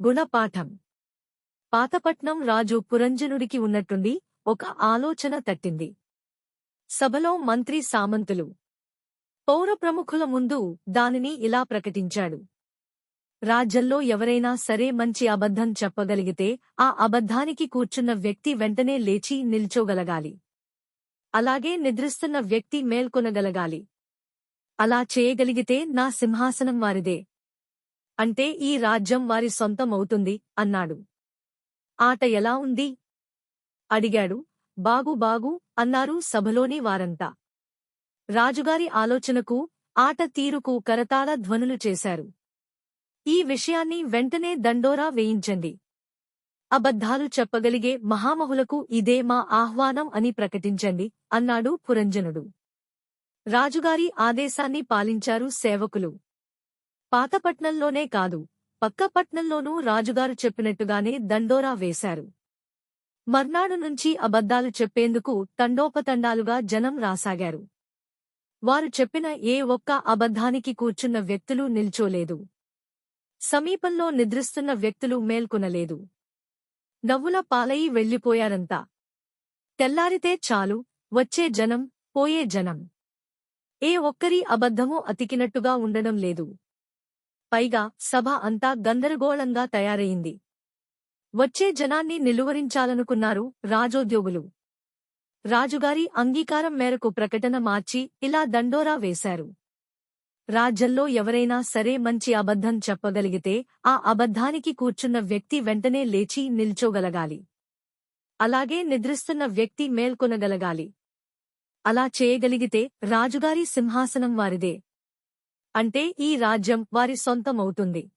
గుణపాఠం. పాతపట్నం రాజు పురంజనుడికి ఉన్నట్టుండి ఒక ఆలోచన తట్టింది. సభలో మంత్రి సామంతులు. పౌర ప్రముఖుల ముందు దానిని ఇలా ప్రకటించాడు. రాజ్యంలో ఎవరైనా సరే మంచి అబద్ధం చెప్పగలిగితే ఆ అబద్ధానికి కూర్చున్న వ్యక్తి వెంటనే లేచి నిల్చోగలగాలి. అలాగే నిద్రిస్తున్న వ్యక్తి మేల్కొనగలగాలి. అలా చేయగలిగితే నా సింహాసనం వారిదే. అంటే ఈ రాజ్యం వారి సొంతమవుతుంది అన్నాడు. ఆట ఎలా ఉంది? అడిగాడు. బాగు బాగు అన్నారు సభలోని వారంతా. రాజుగారి ఆలోచనకు ఆట తీరుకు కరతాళ ధ్వనులు చేశారు. ఈ విషయాన్ని వెంటనే దండోరా వేయించండి. అబద్ధాలు చెప్పగలిగే మహామహులకు ఇదే మా ఆహ్వానం అని ప్రకటించండి అన్నాడు పురంజనుడు. రాజుగారి ఆదేశాన్ని పాలించారు సేవకులు. పాతపట్నంలోనే కాదు పక్కపట్నంలోనూ రాజుగారు చెప్పినట్టుగానే దండోరా వేశారు. మర్నాడు నుంచి అబద్ధాలు చెప్పేందుకు తండోపతండాలుగా జనం రాసాగారు. వారు చెప్పిన ఏ ఒక్క అబద్ధానికి కూర్చున్న వ్యక్తులు నిల్చోలేదు. సమీపంలో నిద్రిస్తున్న వ్యక్తులు మేల్కొనలేదు. నవ్వుల పాలయి వెళ్ళిపోయారంతా తెల్లారితే చాలు వచ్చే జనం పోయే జనం. ఏ ఒక్కరి అబద్ధమూ అతికినట్టుగా ఉండడం లేదు. పైగా సభ అంతా గందరగోళంగా తయారయింది వచ్చే జనాన్ని నిలువరించాలనుకున్నారు రాజోద్యోగులు. రాజుగారి అంగీకారం మేరకు ప్రకటన మార్చి ఇలా దండోరా వేశారు. రాజ్యంలో ఎవరైనా సరే మంచి అబద్ధం చెప్పగలిగితే ఆ అబద్ధానికి కూర్చున్న వ్యక్తి వెంటనే లేచి నిల్చోగలగాలి. అలాగే నిద్రిస్తున్న వ్యక్తి మేల్కొనగలగాలి. అలా చేయగలిగితే రాజుగారి సింహాసనం వారిదే. అంటే ఈ రాజ్యం వారి సొంతమవుతుంది.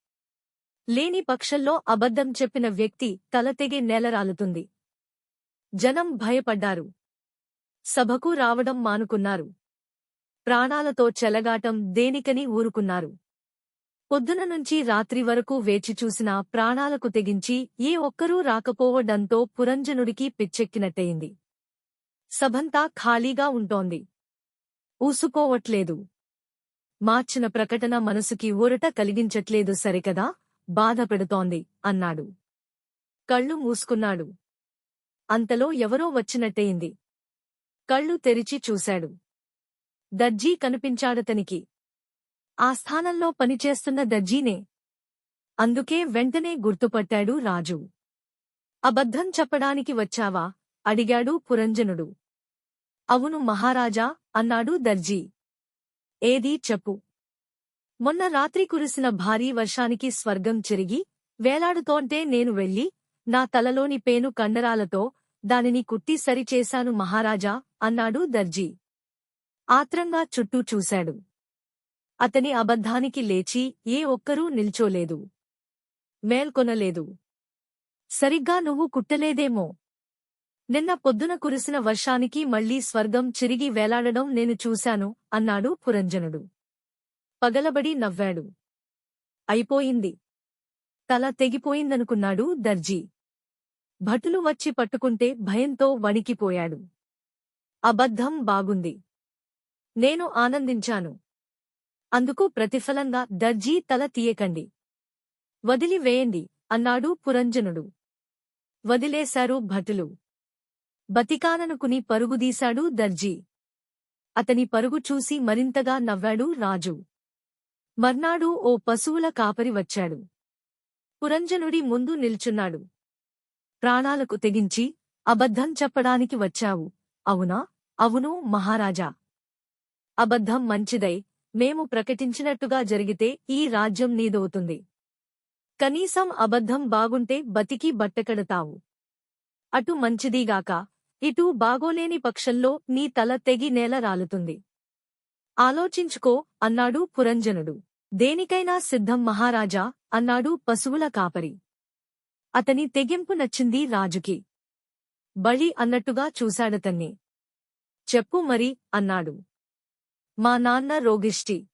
లేని పక్షంలో అబద్ధం చెప్పిన వ్యక్తి తలతెగి నేలరాలుతుంది. జనం భయపడ్డారు. సభకు రావడం మానుకున్నారు. ప్రాణాలతో చెలగాటం దేనికని ఊరుకున్నారు. పొద్దున నుంచి రాత్రి వరకు వేచి చూసినా ప్రాణాలకు తెగించి ఏ ఒక్కరూ రాకపోవడంతో పురంజనుడికి పిచ్చెక్కినట్టయింది. సభంతా ఖాళీగా ఉంటోంది. ఊసుకోవట్లేదు. మార్చిన ప్రకటన మనసుకి ఊరట కలిగించట్లేదు సరికదా? బాధపెడుతోంది అన్నాడు. కళ్ళు మూసుకున్నాడు. అంతలో ఎవరో వచ్చినట్టయింది. కళ్ళు తెరిచి చూశాడు. దర్జీ కనిపించాడతనికి. ఆ స్థానంలో పనిచేస్తున్న దర్జీనే. అందుకే వెంటనే గుర్తుపట్టాడు రాజు. అబద్ధం చెప్పడానికి వచ్చావా? అడిగాడు పురంజనుడు. అవును మహారాజా అన్నాడు దర్జీ. ఏదీ చెప్పు. మొన్న రాత్రి కురిసిన భారీ వర్షానికి స్వర్గం చెరిగి వేలాడుతోంటే నేను వెళ్ళి నా తలలోని పేను కండరాలతో దానిని కుట్టి సరిచేశాను మహారాజా అన్నాడు దర్జీ. ఆత్రంగా చుట్టూ చూశాడు. అతని అబద్ధానికి లేచి ఏ ఒక్కరూ నిల్చోలేదు. మేల్కొనలేదు. సరిగ్గా నువ్వు కుట్టలేదేమో. నిన్న పొద్దున కురిసిన వర్షానికి మళ్ళీ స్వర్గం చిరిగి వేలాడడం నేను చూశాను అన్నాడు పురంజనుడు. పగలబడి నవ్వాడు. అయిపోయింది. తల తెగిపోయిందనుకున్నాడు దర్జీ. భటులు వచ్చి పట్టుకుంటే భయంతో వణికిపోయాడు. అబద్ధం బాగుంది. నేను ఆనందించాను. అందుకు ప్రతిఫలంగా దర్జీ తల తీయకండి. వదిలివేయండి అన్నాడు పురంజనుడు. వదిలేశారు భటులు. బతికాననుకుని పరుగుదీశాడు దర్జీ. అతని పరుగు చూసి మరింతగా నవ్వాడు రాజు. మర్నాడు ఓ పశువుల కాపరి వచ్చాడు. పురంజనుడి ముందు నిల్చున్నాడు. ప్రాణాలకు తెగించి అబద్ధం చెప్పడానికి వచ్చావు. అవునా? అవును మహారాజా. అబద్ధం మంచిదై మేము ప్రకటించినట్టుగా జరిగితే ఈ రాజ్యం నీదవుతుంది. కనీసం అబద్ధం బాగుంటే బతికి బట్టకడతావు. అటు మంచిదీగాక ఇటు బాగోలేని పక్షంలో నీ తల తెగి నేల రాలుతుంది. ఆలోచించుకో అన్నాడు పురంజనుడు. దేనికైనా సిద్ధం మహారాజా అన్నాడు పశువుల కాపరి. అతని తెగింపు నచ్చింది రాజుకి. బళి అన్నట్టుగా చూశాడతన్ని చెప్పు మరి అన్నాడు. మా నాన్న రోగిష్టి.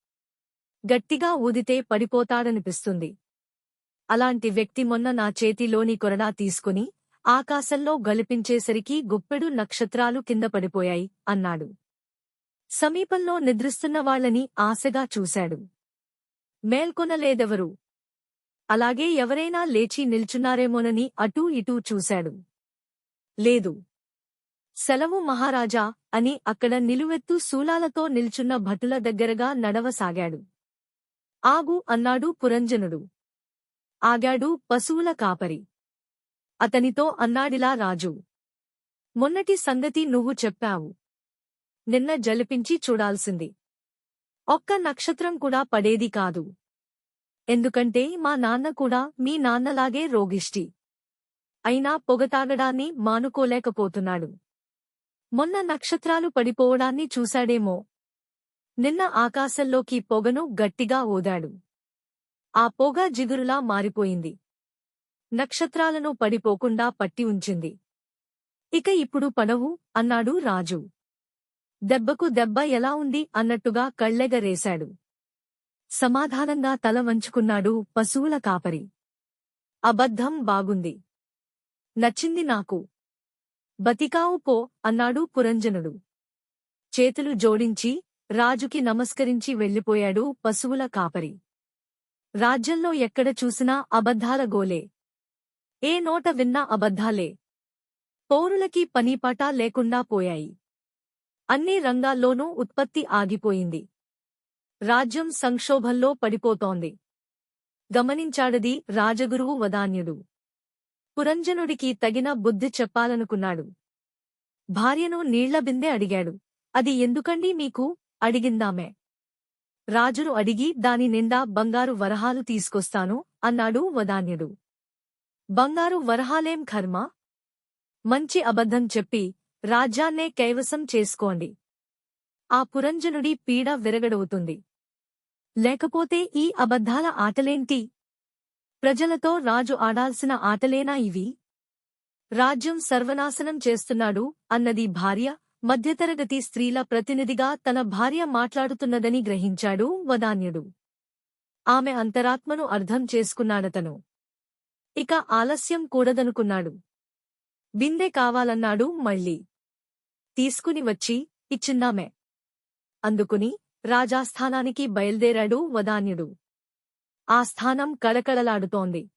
గట్టిగా ఊదితే పడిపోతాడనిపిస్తుంది. అలాంటి వ్యక్తి మొన్న నా చేతిలోని కొరడా తీసుకుని ఆకాశంలో గలిపించేసరికి గుప్పెడు నక్షత్రాలు కింద పడిపోయాయి అన్నాడు. సమీపంలో నిద్రిస్తున్న వాళ్ళని ఆశగా చూశాడు. మేల్కొనలేదెవరు? అలాగే ఎవరైనా లేచి నిల్చున్నారేమోనని అటూ ఇటూ చూశాడు. లేదు. సెలవు మహారాజా అని అక్కడ నిలువెత్తు శూలాలతో నిల్చున్న భటుల దగ్గరగా నడవసాగాడు. ఆగు అన్నాడు పురంజనుడు. ఆగాడు పశువుల కాపరి. అతనితో అన్నాడిలా రాజు. మొన్నటి సంగతి నువ్వు చెప్పావు. నిన్న జలిపించి చూడాల్సింది. ఒక్క నక్షత్రం కూడా పడేది కాదు. ఎందుకంటే మా నాన్న కూడా మీ నాన్నలాగే రోగిష్టి. అయినా పొగతాగడాన్ని మానుకోలేకపోతున్నాడు. మొన్న నక్షత్రాలు పడిపోవడాన్ని చూశాడేమో. నిన్న ఆకాశంలోకి పొగను గట్టిగా ఓదాడు ఆ పొగ జిగురులా మారిపోయింది. నక్షత్రాలను పడిపోకుండా పట్టి ఉంచింది. ఇక ఇప్పుడు పడవు అన్నాడు రాజు. దెబ్బకు దెబ్బ ఎలా ఉంది అన్నట్టుగా కళ్ళెగరేశాడు. సమాధానంగా తల వంచుకున్నాడు పశువుల కాపరి. అబద్ధం బాగుంది. నచ్చింది నాకు. బతికావు పో అన్నాడు పురంజనుడు. చేతులు జోడించి రాజుకి నమస్కరించి వెళ్ళిపోయాడు పశువుల కాపరి. రాజ్యంలో ఎక్కడ చూసినా అబద్ధాల గోలే. ఏ నోట విన్నా అబద్ధాలే. పౌరులకి పనీపాటా లేకుండా పోయాయి. అన్ని రంగాల్లోనూ ఉత్పత్తి ఆగిపోయింది. రాజ్యం సంక్షోభంలో పడిపోతోంది. గమనించాడది రాజగురువు వదాన్యుడు. పురంజనుడికి తగిన బుద్ధి చెప్పాలనుకున్నాడు. భార్యను నీళ్ళబిందె అడిగాడు. అది ఎందుకండి మీకు? అడిగిందామే. రాజును అడిగి దాని నిండా బంగారు వరహాలు తీసుకొస్తాను అన్నాడు వదాన్యుడు. బంగారు వరహాలేం కర్మ మంచి అబద్ధం చెప్పి రాజ్యాన్నే కైవసం చేసుకోండి. ఆ పురంజనుడి పీడ విరగడవుతుంది. లేకపోతే ఈ అబద్ధాల ఆటలేంటి? ప్రజలతో రాజు ఆడాల్సిన ఆటలేనా ఇవి? రాజ్యం సర్వనాశనం చేస్తున్నాడు అన్నది భార్య మధ్యతరగతి స్త్రీల ప్రతినిధిగా తన భార్య మాట్లాడుతున్నదని గ్రహించాడు వదాన్యుడు. ఆమె అంతరాత్మను అర్థం చేసుకున్నాడతను. ఇక ఆలస్యం కూడదనుకున్నాడు. బిందె కావాలన్నాడు మళ్ళీ. తీసుకుని వచ్చి ఇచ్చిందామే. అందుకుని రాజాస్థానానికి బయల్దేరాడు వదాన్యుడు ఆ స్థానం కళకళలాడుతోంది.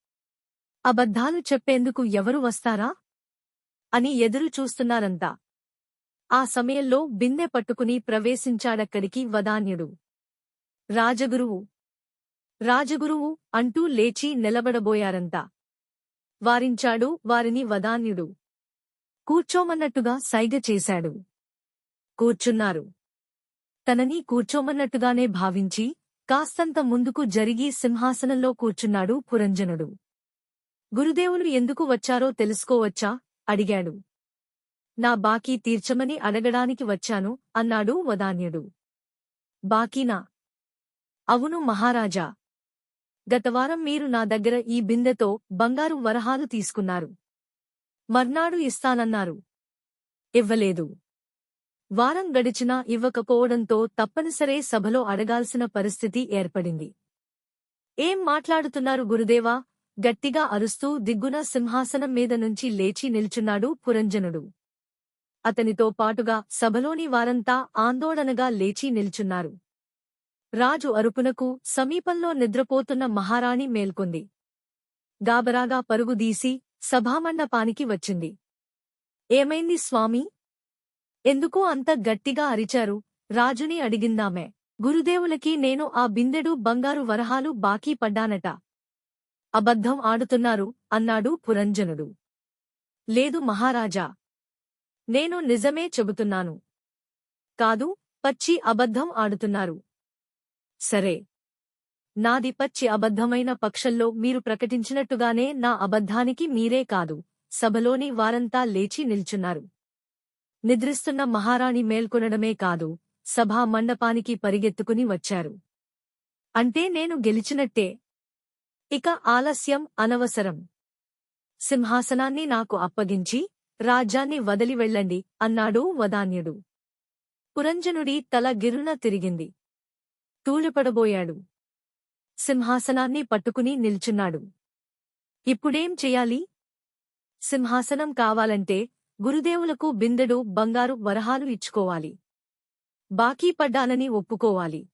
అబద్ధాలు చెప్పేందుకు ఎవరు వస్తారా? అని ఎదురు చూస్తున్నారంతా. ఆ సమయంలో బిందె పట్టుకుని ప్రవేశించాడక్కడికి వదాన్యుడు రాజగురువు. రాజగురువు అంటూ లేచి నిలబడబోయారంతా. వారించాడు వారిని వదాన్యుడు. కూర్చోమన్నట్టుగా సైగ చేశాడు. కూర్చున్నారు. తనని కూర్చోమన్నట్టుగానే భావించి కాస్తంత ముందుకు జరిగి సింహాసనంలో కూర్చున్నాడు పురంజనుడు. గురుదేవులు ఎందుకు వచ్చారో తెలుసుకోవచ్చా? అడిగాడు. నా బాకీ తీర్చమని అడగడానికి వచ్చాను అన్నాడు వదాన్యుడు. బాకీనా? అవును మహారాజా. గతవారం మీరు నా దగ్గర ఈ బిందెతో బంగారు వరహాలు తీసుకున్నారు. మర్నాడు ఇస్తానన్నారు. ఇవ్వలేదు. వారం గడిచినా ఇవ్వకపోవడంతో తప్పనిసరే సభలో అడగాల్సిన పరిస్థితి ఏర్పడింది. ఏం మాట్లాడుతున్నారు గురుదేవా? గట్టిగా అరుస్తూ దిగ్గున సింహాసనం మీద నుంచి లేచి నిల్చున్నాడు పురంజనుడు. అతనితో పాటుగా సభలోని వారంతా ఆందోళనగా లేచి నిల్చున్నారు. రాజు అరుపునకు సమీపంలో నిద్రపోతున్న మహారాణి మేల్కొంది. గాబరాగా పరుగుదీసి సభామండపానికి వచ్చింది. ఏమైంది స్వామీ? ఎందుకో అంత గట్టిగా అరిచారు? రాజుని అడిగిందామె. గురుదేవులకి నేను ఆ బిందెడు బంగారు వరహాలు బాకీ పడ్డానట. అబద్ధం ఆడుతున్నారు అన్నాడు పురంజనుడు. లేదు మహారాజా. నేను నిజమే చెబుతున్నాను. కాదు పచ్చి అబద్ధం ఆడుతున్నారు. సరే. నాది పచ్చి అబద్ధమైన పక్షంలో మీరు ప్రకటించినట్టుగానే నా అబద్ధానికి మీరే కాదు. సభలోని వారంతా లేచి నిల్చున్నారు. నిద్రిస్తున్న మహారాణి మేల్కొనడమే కాదు సభా మండపానికి పరిగెత్తుకుని వచ్చారు. అంటే నేను గెలిచినట్టే. ఇక ఆలస్యం అనవసరం. సింహాసనాన్ని నాకు అప్పగించి రాజ్యాన్ని వదిలి వెళ్ళండి అన్నాడు వదాన్యుడు. పురంజనుడి తల గిరున తిరిగింది. తూలిపడబోయాడు. సింహాసనాన్ని పట్టుకుని నిల్చున్నాడు. ఇప్పుడేం చెయ్యాలి సింహాసనం కావాలంటే గురుదేవులకు బిందెడు బంగారు వరహాలు ఇచ్చుకోవాలి. బాకీ పడ్డానని ఒప్పుకోవాలి.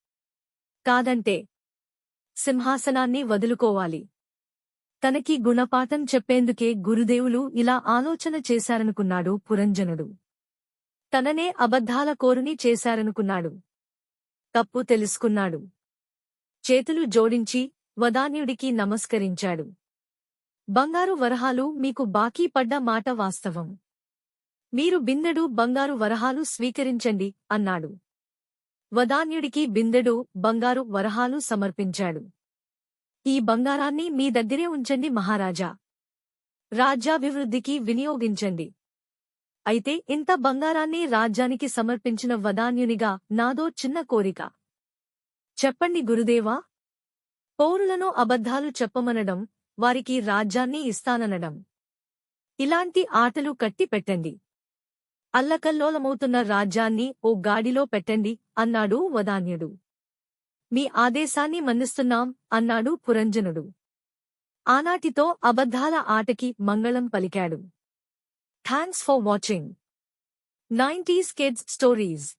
కాదంటే సింహాసనాన్ని వదులుకోవాలి. తనకి గుణపాఠం చెప్పేందుకే గురుదేవులు ఇలా ఆలోచన చేశారనుకున్నాడు పురంజనుడు. తననే అబద్ధాల కోరుని చేశారనుకున్నాడు. తప్పు తెలుసుకున్నాడు. చేతులు జోడించి వదాన్యుడికి నమస్కరించాడు. బంగారు వరహాలు మీకు బాకీ పడ్డ మాట వాస్తవం. మీరు బిందెడు బంగారు వరహాలు స్వీకరించండి అన్నాడు. వదాన్యుడికి బిందెడు బంగారు వరహాలు సమర్పించాడు. ఈ బంగారాన్ని మీ దగ్గరే ఉంచండి మహారాజా. రాజ్యాభివృద్ధికి వినియోగించండి. అయితే ఇంత బంగారాన్ని రాజ్యానికి సమర్పించిన వదాన్యునిగా నాదో చిన్న కోరిక. చెప్పండి గురుదేవా. పౌరులను అబద్ధాలు చెప్పమనడం వారికి రాజ్యాన్ని ఇస్తాననడం. ఇలాంటి ఆటలు కట్టి పెట్టండి. అల్లకల్లోలమవుతున్న రాజ్యాన్ని ఓ గాడిలో పెట్టండి అన్నాడు వదాన్యుడు. మీ ఆదేశాన్ని మన్నిస్తున్నాం అన్నాడు పురంజనుడు. ఆనాటితో అబద్ధాల ఆటకి మంగళం పలికాడు. Thanks for watching. 90s Kids Stories